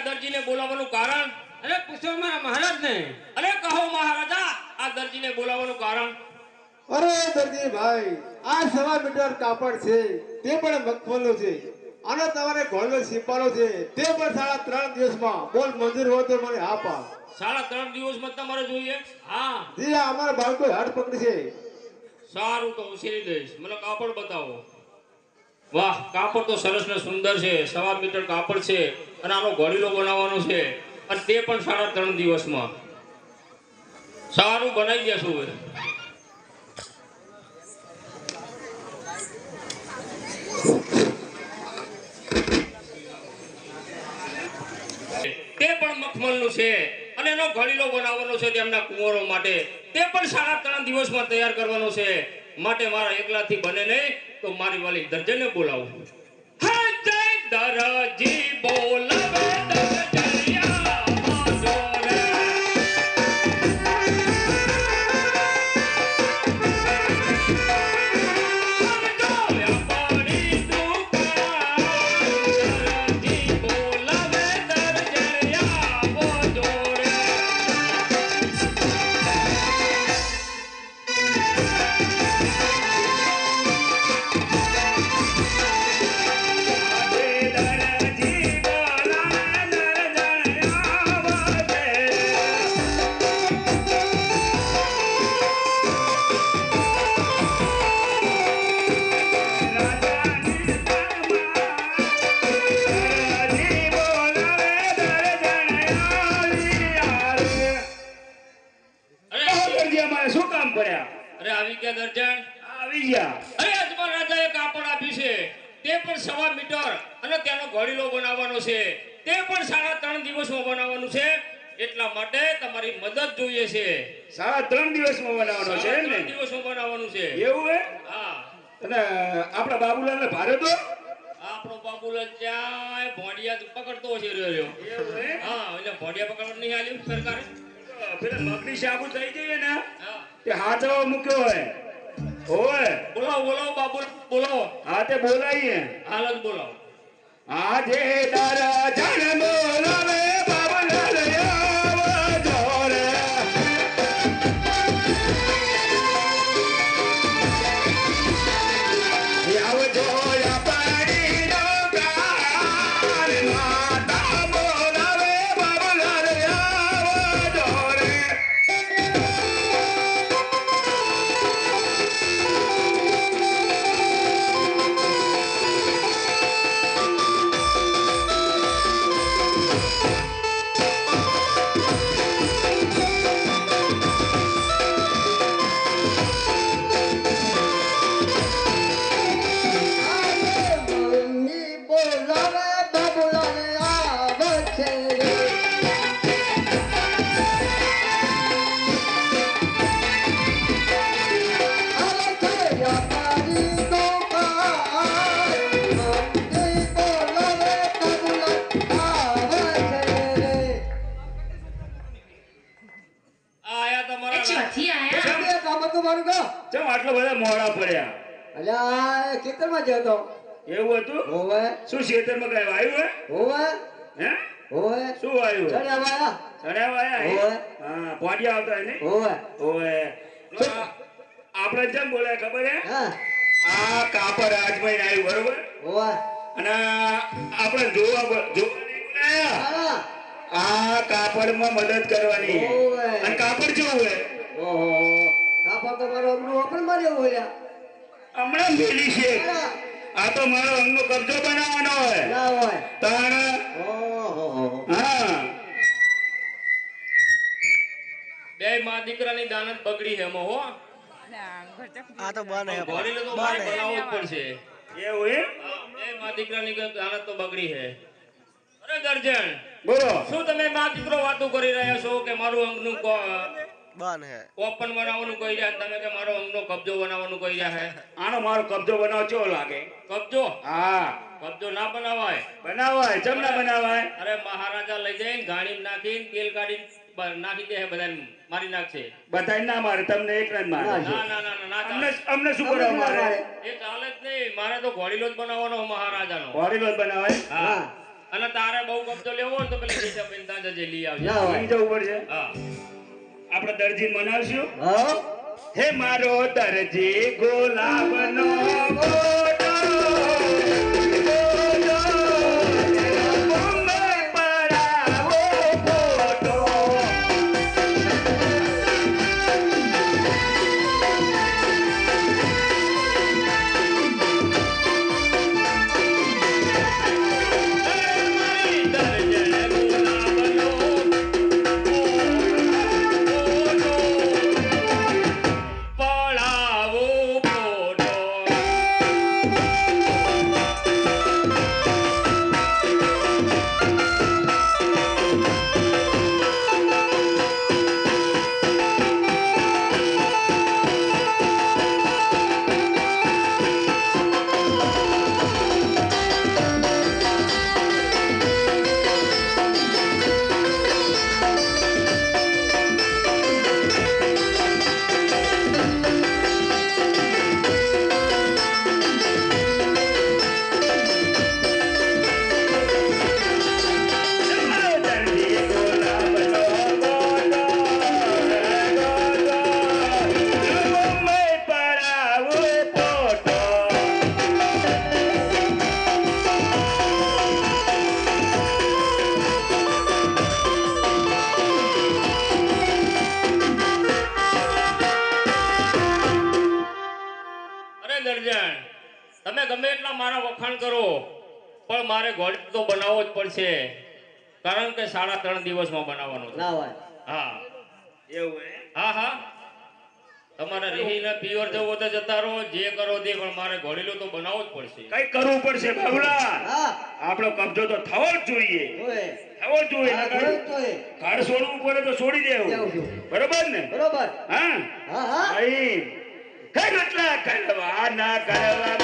આ દરજીને બોલાવવાનું કારણ? અરે પૂછો મારા મહારાજને. અરે કહો મહારાજા આ દરજીને બોલાવવાનું કારણ? અરે દરજી ભાઈ આ સવા મીટર કાપડ છે તે પણ મખમલનું છે. અને તમારે ઘોડલો સીપાનો છે તે પણ સાડા ત્રણ દિવસમાં. બોલ મંજૂર હોય તો મને હા પા સાડા ત્રણ દિવસમાં તમારે જોઈએ? હા. જી અમારા બાળકો હાથ પકડી છે. સારું તો ઉછેરી દઈશ. મને કાપડ બતાવો. વાહ, કાપડ તો સરસ ને સુંદર છે. સવા મીટર કાપડ છે અને આનો ઘડીલો બનાવવાનો છે. અને તે પણ સાડા ત્રણ દિવસમાં. સારું બનાવી હવે. તે પણ મખમલનું છે અને એનો ઘડીલો બનાવવાનો છે તેમના કુંવરો માટે. તે પણ સાડા ત્રણ દિવસમાં તૈયાર કરવાનો છે. માટે મારા એકલાથી બને નહીં. તો મારી વાલી દર્જને બોલાવું હા જય દરજી બોલાવે બનાવવાનું છે. એટલા માટે તમારી મદદ જોઈએ છે. સાડા ત્રણ દિવસમાં બનાવવાનો છે ને? દિવસમાં બનાવવાનું છે. એવું હે? હા. અને આપણા બાબુલાલને ભારે તો? આપણો બાબુલાલ ત્યાં ભોંડિયા પકડતો હશે રહ્યો રહ્યો. એવું હે? હા એટલે ભોંડિયા પકડવા નહીં આલ્યું સરકારે? પેલા મગની સાબુ થઈ જઈએ ને? તે હાથવા મૂક્યો હોય. હોય. બોલાવો બોલાવો બાબુ બોલાવો. હા તે બોલાઈએ હાલ જ બોલાવો. આજે તારા બોલાવે અલ્યા ખેતરમાં જ હતો. એવું હતું? હોવે. શું ખેતરમાં કઈ વાયુ હોવે. હે? હે હોવે. શું વાયુ ચડ્યા વાયા ચડ્યા વાયા હોવે. હા પોડિયા આવતા એને? હોવે. હોવે. આપણે જેમ બોલે ખબર હે? હા. આ કાપડ આજમાઈને આવ્યું બરોબર? હોવે. અને આપણે જોવા જોવા નહીં. હા. આ કાપડમાં મદદ કરવાની. અને કાપડ કેવું હે ઓહો. કાપડ તો મારો અમરું પણ માર્યો હોય હમણાં મેલી છે. આ તો મારો અંગનો કબજો બનાવવાનો હોય. તાણ. હા. બે માં દીકરાની દાનત બગડી છે એમાં હો. આ તો બને ઘોડીને તો મારે બનાવવું પડશે. એવું હે બે માં દીકરાની દાનત તો બગડી છે. અરે દર્જન બોલો. શું તમે માં દીકરો વાતો કરી રહ્યા છો કે મારું અંગનું બન હે. ઓપન બનાવવાનું કહી જાય તમે કે મારો અંગનો કબજો બનાવવાનું કહી જાય આનો મારો કબજો બનાવ ચો લાગે? કબજો? હા. કબજો ના બનાવાય. બનાવાય. ચમ ના બનાવાય. અરે મહારાજા લઈ જઈને ગાણી નાખીને તેલ કાઢીને નાખી દે બધાને મારી નાખશે. બધાય ના મારે તમને એક રન મારે. ના. ના અમને અમને શું કરવા મારે? એ ચાલે જ નહીં. મારે તો ઘોડીલો જ બનાવવાનો મહારાજાનો. હોરીલો જ બનાવાય? હા. અને તારે બહુ કબજો લેવો હોય તો પેલી ત્યાં જજે લઈ આવજે. જવું પડશે? હા. આપણે દરજી મનાવશું? હા. મારો દરજી ગુલાબનો પણ મારે ઘોડી તો બનાવવો જ પડશે. કારણ કે સાડા ત્રણ દિવસમાં બનાવવાનો છે. હા. એવું હા હા. તમારે રીહીને પિયર જવો તો જતા રહો જે કરો તે પણ મારે ઘોડીલો તો બનાવવો જ પડશે. કઈ કરવું પડશે બાબુલા આપણો કબજો તો થવો જ જોઈએ. થવો જ જોઈએ ઘર છોડવું પડે તો છોડી દેવું. દેવું બરોબર ને? બરોબર. હા. હા કઈ રચના કરવા ના કરવા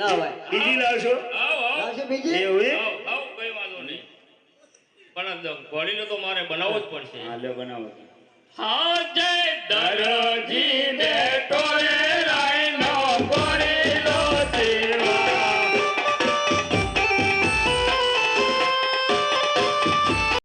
ના હોય. બીજી લાવશો? લાવશો બીજી? એવું? આવો કઈ વાંધો નહીં. પણ ઘોડીનો તો મારે બનાવવો જ પડશે. હા લ્યો બનાવો. હા જય દરજી ને રે